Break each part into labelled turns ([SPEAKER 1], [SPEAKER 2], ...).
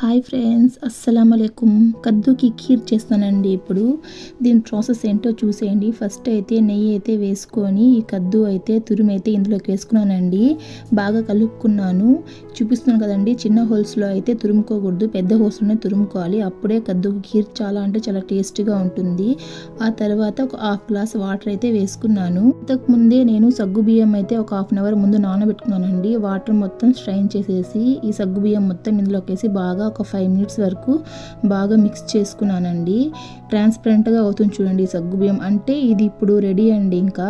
[SPEAKER 1] Hi friends అస్సలం అయికుం కద్దుకి ఖీర్ చేస్తానండి ఇప్పుడు. దీని ప్రాసెస్ ఏంటో చూసేయండి. ఫస్ట్ అయితే నెయ్యి అయితే వేసుకొని ఈ కద్దు అయితే తురుము అయితే ఇందులోకి వేసుకున్నానండి. బాగా కలుపుకున్నాను. చూపిస్తున్నాను కదండి చిన్న హోల్స్లో అయితే తురుముకోకూడదు. పెద్ద హోల్స్లోనే తురుముకోవాలి. అప్పుడే కద్దుకి ఖీర్ చాలా అంటే చాలా టేస్టీగా ఉంటుంది. ఆ తర్వాత ఒక హాఫ్ గ్లాస్ వాటర్ అయితే వేసుకున్నాను. ఇంతకు ముందే నేను సగ్గు బియ్యం అయితే ఒక హాఫ్ అన్ అవర్ ముందు నానబెట్టుకున్నానండి. వాటర్ మొత్తం స్ట్రైన్ చేసేసి ఈ సగ్గు బియ్యం మొత్తం ఇందులోకి వేసి బాగా ఒక ఫైవ్ మినిట్స్ వరకు బాగా మిక్స్ చేసుకున్నానండి. ట్రాన్స్పరెంట్గా అవుతుంది చూడండి సగ్గుబియ్యం. సగ్గు బియ్యం అంటే ఇది ఇప్పుడు రెడీ అండి ఇంకా.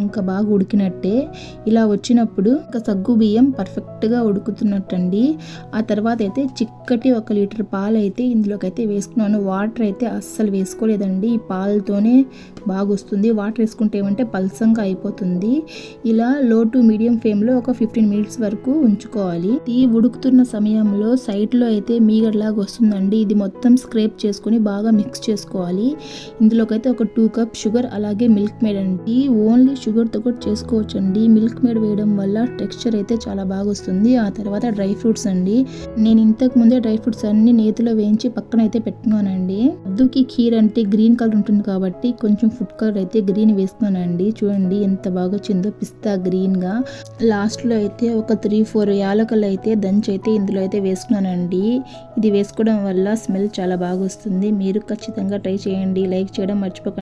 [SPEAKER 1] ఇంకా బాగా ఉడికినట్టే. ఇలా వచ్చినప్పుడు ఇంకా సగ్గు బియ్యం పర్ఫెక్ట్గా ఉడుకుతున్నట్టండి. ఆ తర్వాత అయితే చిక్కటి ఒక లీటర్ పాలు అయితే ఇందులోకి అయితే వేసుకున్నాను. వాటర్ అయితే అస్సలు వేసుకోలేదండి. ఈ పాలతోనే బాగా వస్తుంది. వాటర్ వేసుకుంటే ఏమంటే పల్సంగా అయిపోతుంది. ఇలా లో టు మీడియం ఫ్లేమ్లో ఒక ఫిఫ్టీన్ మినిట్స్ వరకు ఉంచుకోవాలి. ఈ ఉడుకుతున్న సమయంలో సైడ్లో అయితే మీగడలాగా వస్తుందండి. ఇది మొత్తం స్క్రేప్ చేసుకొని బాగా మిక్స్ చేసుకోవాలి. ఇందులోకి అయితే ఒక టూ కప్ షుగర్ అలాగే మిల్క్ మేడ్ అండి. ఓన్లీ షుగర్తో కూడా చేసుకోవచ్చు అండి మిల్క్ మేడ్ వేయడం వల్ల టెక్స్చర్ అయితే చాలా బాగా వస్తుంది. ఆ తర్వాత డ్రై ఫ్రూట్స్ అండి. నేను ఇంతకు ముందే డ్రై ఫ్రూట్స్ అన్ని నేతిలో వేయించి పక్కన అయితే పెట్టుకున్నానండి అద్దుకి ఖీర్ అంటే గ్రీన్ కలర్ ఉంటుంది కాబట్టి కొంచెం ఫుడ్ కలర్ అయితే గ్రీన్ వేసుకున్నానండి చూడండి ఎంత బాగా వచ్చిందో పిస్తా గ్రీన్గా. లాస్ట్లో అయితే ఒక త్రీ ఫోర్ యాలకలు అయితే దంచి అయితే ఇందులో అయితే వేసుకున్నానండి ఇది వేసుకోవడం వల్ల స్మెల్ చాలా బాగా వస్తుంది. మీరు ఖచ్చితంగా ట్రై చేయండి. లైక్ చేయడం మర్చిపోకండి